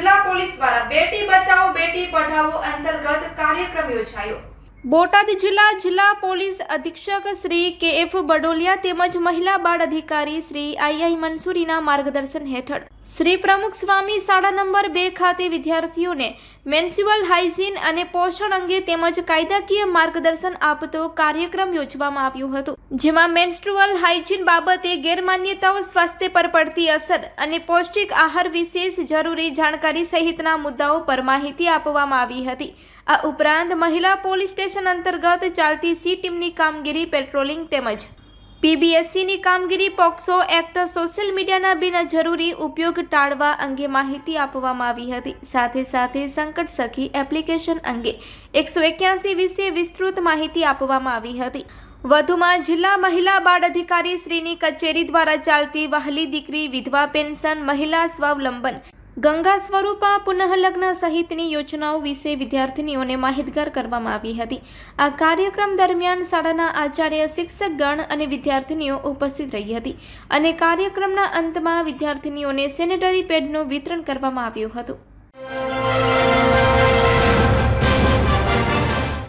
જિલ્લા પોલીસ દ્વારા બેટી બચાવો, બેટી પઢાવો અંતર્ગત કાર્યક્રમ યોજાયો. બોટાદ જિલ્લા જિલ્લા પોલીસ અધિક્ષક શ્રી કે એફ બડોલિયા તેમજ મહિલા બાળ અધિકારી શ્રી આઈઆઈ મંસૂરીના માર્ગદર્શન હેઠળ શ્રી પ્રમુખ સ્વામી શાળા નંબર બે ખાતે વિદ્યાર્થીઓને મેન્સ્યુઅલ હાઇજીન અને પોષણ અંગે તેમજ કાયદાકીય માર્ગદર્શન આપતો કાર્યક્રમ યોજવામાં આવ્યો હતો. જેમાં મેન્સ્ટ્રુઅલ હાઇજીન બાબતે ગેરમાન્યતાઓ સ્વાસ્થ્ય પર પડતી અસર અને પૌષ્ટિક આહાર વિશેષ જરૂરી જાણકારી સહિતના મુદ્દાઓ પર માહિતી આપવામાં આવી હતી. આ ઉપરાંત મહિલા પોલીસ સ્ટેશન અંતર્ગત ચાલતી સી ટીમની કામગીરી પેટ્રોલિંગ તેમજ પીબીએસસીની કામગીરી પોક્સો એક્ટ સોશિયલ મીડિયાના બિનજરૂરી ઉપયોગ ટાળવા અંગે માહિતી આપવામાં આવી હતી. સાથે સાથે સંકટ સખી એપ્લિકેશન અંગે એકસો એક્યાસી વિશે વિસ્તૃત માહિતી આપવામાં આવી હતી. વધુમાં જિલ્લા મહિલા બાળ અધિકારી શ્રીની કચેરી દ્વારા ચાલતી વહાલી દીકરી વિધવા પેન્શન મહિલા સ્વાવલંબન. ગંગા સ્વરૂપા પુનઃલગ્ન સહિતની યોજનાઓ વિશે વિદ્યાર્થીનીઓને માહિતગાર કરવામાં આવી હતી. આ કાર્યક્રમ દરમિયાન શાળાના આચાર્ય શિક્ષકગણ અને વિદ્યાર્થીનીઓ ઉપસ્થિત રહી હતી અને કાર્યક્રમના અંતમાં વિદ્યાર્થીનીઓને સેનેટરી પેડનું વિતરણ કરવામાં આવ્યું હતું.